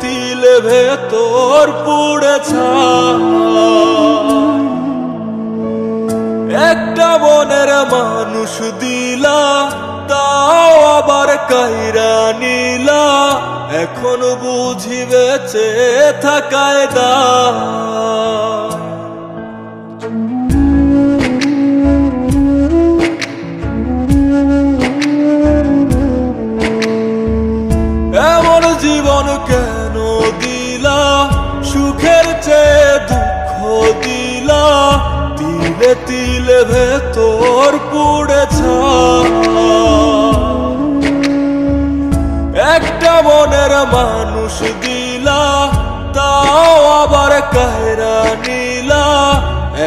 তিলে ভেতর পুড়েছা। একটা বনের মানুষ দিলা, তাও আবার কাইরা নিলা। এখন বুঝি বেঁচে থাকায় দা। চেয়ে দুঃখ দিলা, তিলে তিলে ভেতর একটা মনের মানুষ দিলা, তাও আবার কায়রা নিলা।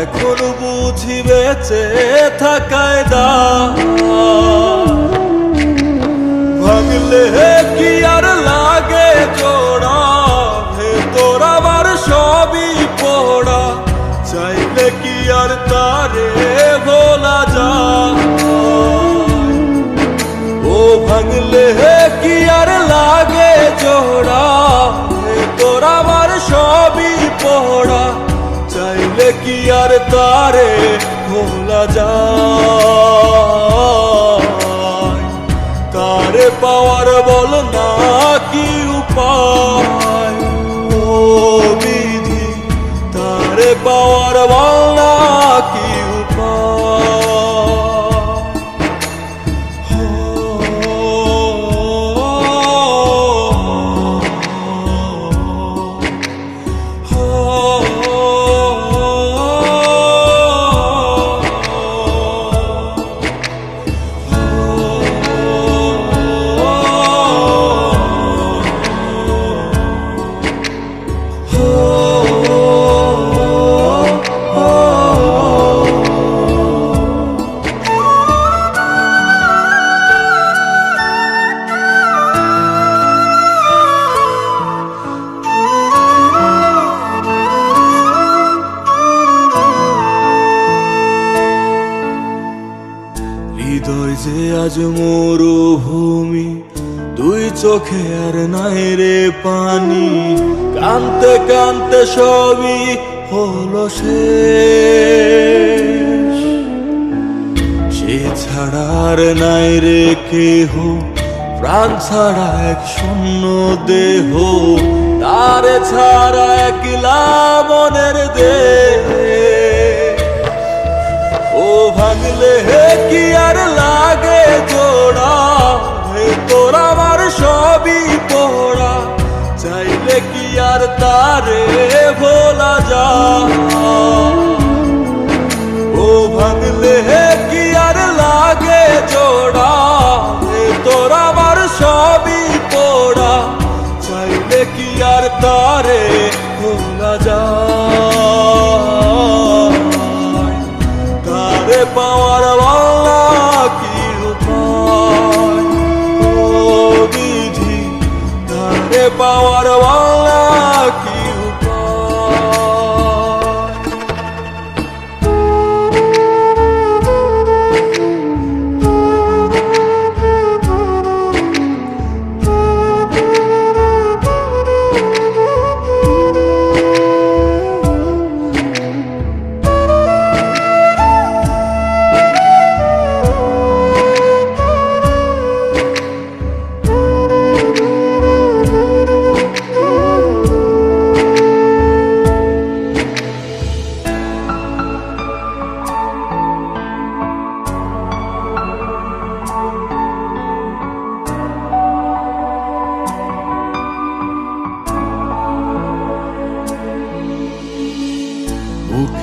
এখন বুঝি বেঁচে থাকায় দা ভাঙলে কি জোড়া ভেতর আবার সবই পোড়া। চাইলে কি আর তারে ভোলা যায়? তারে পাওয়ার বল না কি উপায়? ও বিধি, তারে পাওয়ার বল আজ মরুভূমি, দুই চোখে আর নাই রে পানি। কানতে কানতে সবই হলো সে ছাড়া আর নাই রে কেহ, প্রাণ ছাড়া এক শূন্য দেহ। তারে ছাড়া একলা মনের দেহ। ও ভাঙলে হে কি আর লাগে জোড়া হে তোর আমার সবই পোড়া। চাইলে কি আর তারে ভোলা যা ও ভাঙলে কি আর লাগে জোড়া? হে তোর আমার সবই পোড়া। চাইলে কি আর তারে ভোলা যায়? তারে পাওয়ার পাওয়ার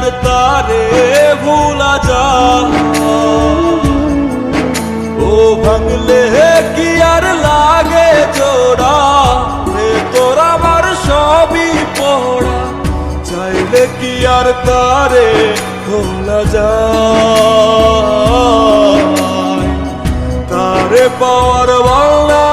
আর তারে ভুলা যায়। ও ভাঙলে কি আর লাগে জোড়া? তোর আমার সবই পড়া। চাইলে কি আর তারে ভোলা যা তারে পাওয়ার বাংলা